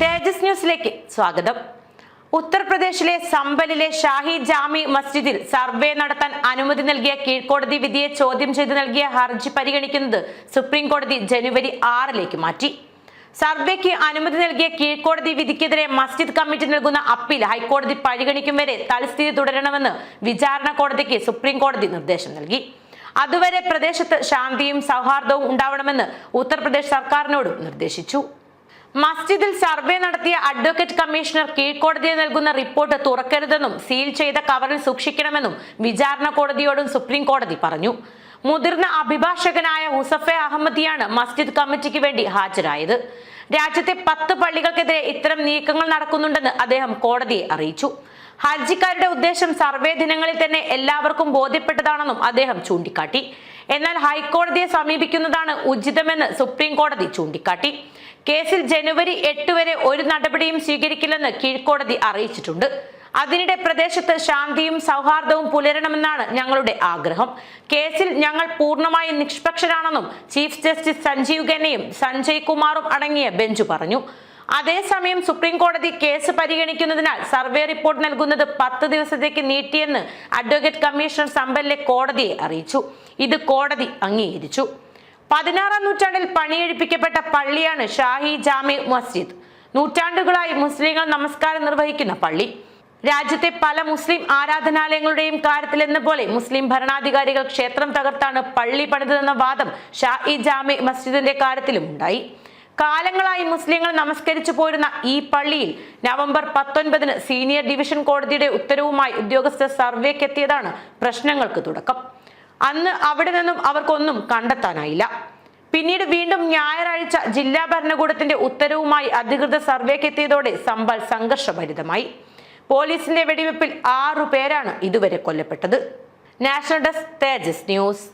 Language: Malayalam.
തേജസ് ന്യൂസിലേക്ക് സ്വാഗതം. ഉത്തർപ്രദേശിലെ സംബലിലെ ഷാഹി ജാമി മസ്ജിദിൽ സർവേ നടത്താൻ അനുമതി നൽകിയ കീഴ്ക്കോടതി വിധിയെ ചോദ്യം ചെയ്ത് നൽകിയ ഹർജി പരിഗണിക്കുന്നത് സുപ്രീം കോടതി ജനുവരി ആറിലേക്ക് മാറ്റി. സർവേക്ക് അനുമതി നൽകിയ കീഴ്ക്കോടതി വിധിക്കെതിരെ മസ്ജിദ് കമ്മിറ്റി നൽകുന്ന അപ്പീൽ ഹൈക്കോടതി പരിഗണിക്കും വരെ തൽസ്ഥിതി തുടരണമെന്ന് വിചാരണ കോടതിക്ക് സുപ്രീം കോടതി നിർദ്ദേശം നൽകി. അതുവരെ പ്രദേശത്ത് ശാന്തിയും സൗഹാർദ്ദവും ഉണ്ടാവണമെന്ന് ഉത്തർപ്രദേശ് സർക്കാരിനോടും നിർദ്ദേശിച്ചു. മസ്ജിദിൽ സർവേ നടത്തിയ അഡ്വക്കേറ്റ് കമ്മീഷണർ കീഴ്ക്കോടതിയെ നൽകുന്ന റിപ്പോർട്ട് തുറക്കരുതെന്നും സീൽ ചെയ്ത കവറിൽ സൂക്ഷിക്കണമെന്നും വിചാരണ കോടതിയോടും സുപ്രീം കോടതി പറഞ്ഞു. മുതിർന്ന അഭിഭാഷകനായ ഹുസഫെ അഹമ്മദിയാണ് മസ്ജിദ് കമ്മിറ്റിക്ക് വേണ്ടി ഹാജരായത്. രാജ്യത്തെ പത്ത് പള്ളികൾക്കെതിരെ ഇത്തരം നീക്കങ്ങൾ നടക്കുന്നുണ്ടെന്ന് അദ്ദേഹം കോടതിയെ അറിയിച്ചു. ഹർജിക്കാരുടെ ഉദ്ദേശം സർവേ ദിനങ്ങളിൽ തന്നെ എല്ലാവർക്കും ബോധ്യപ്പെട്ടതാണെന്നും അദ്ദേഹം ചൂണ്ടിക്കാട്ടി. എന്നാൽ ഹൈക്കോടതിയെ സമീപിക്കുന്നതാണ് ഉചിതമെന്ന് സുപ്രീം കോടതി ചൂണ്ടിക്കാട്ടി. കേസിൽ ജനുവരി എട്ട് വരെ ഒരു നടപടിയും സ്വീകരിക്കില്ലെന്ന് കീഴ്ക്കോടതി അറിയിച്ചിട്ടുണ്ട്. അതിനിടെ പ്രദേശത്ത് ശാന്തിയും സൗഹാർദ്ദവും പുലരണമെന്നാണ് ഞങ്ങളുടെ ആഗ്രഹം. കേസിൽ ഞങ്ങൾ പൂർണമായും നിഷ്പക്ഷരാണെന്നും ചീഫ് ജസ്റ്റിസ് സഞ്ജീവ് ഖന്നയും സഞ്ജയ് കുമാറും അടങ്ങിയ ബെഞ്ച് പറഞ്ഞു. അതേസമയം സുപ്രീം കോടതി കേസ് പരിഗണിക്കുന്നതിനാൽ സർവേ റിപ്പോർട്ട് നൽകുന്നത് പത്ത് ദിവസത്തേക്ക് നീട്ടിയെന്ന് അഡ്വക്കേറ്റ് കമ്മീഷണർ സമ്പലിലെ കോടതിയെ അറിയിച്ചു. ഇത് കോടതി അംഗീകരിച്ചു. പതിനാറാം നൂറ്റാണ്ടിൽ പണിയെഴുപ്പിക്കപ്പെട്ട പള്ളിയാണ് ഷാഹി ജാമി മസ്ജിദ്. നൂറ്റാണ്ടുകളായി മുസ്ലിങ്ങൾ നമസ്കാരം നിർവഹിക്കുന്ന പള്ളി. രാജ്യത്തെ പല മുസ്ലിം ആരാധനാലയങ്ങളുടെയും കാര്യത്തിൽ എന്ന പോലെ മുസ്ലിം ഭരണാധികാരികൾ ക്ഷേത്രം തകർത്താണ് പള്ളി പണിതതെന്ന വാദം ഷാഹി ജാമി മസ്ജിദിന്റെ കാര്യത്തിലും ഉണ്ടായി. കാലങ്ങളായി മുസ്ലിങ്ങൾ നമസ്കരിച്ചു പോരുന്ന ഈ പള്ളിയിൽ നവംബർ പത്തൊൻപതിന് സീനിയർ ഡിവിഷൻ കോടതിയുടെ ഉത്തരവുമായി ഉദ്യോഗസ്ഥർ സർവേക്കെത്തിയതാണ് പ്രശ്നങ്ങൾക്ക് തുടക്കം. അന്ന് അവിടെ നിന്നും അവർക്കൊന്നും കണ്ടെത്താനായില്ല. പിന്നീട് വീണ്ടും ഞായറാഴ്ച ജില്ലാ ഭരണകൂടത്തിന്റെ ഉത്തരവുമായി അധികൃതർ സർവേക്കെത്തിയതോടെ സമ്പൽ സംഘർഷഭരിതമായി. പോലീസിന്റെ വെടിവെപ്പിൽ ആറു പേരാണ് ഇതുവരെ കൊല്ലപ്പെട്ടത്. National desk Tejas news.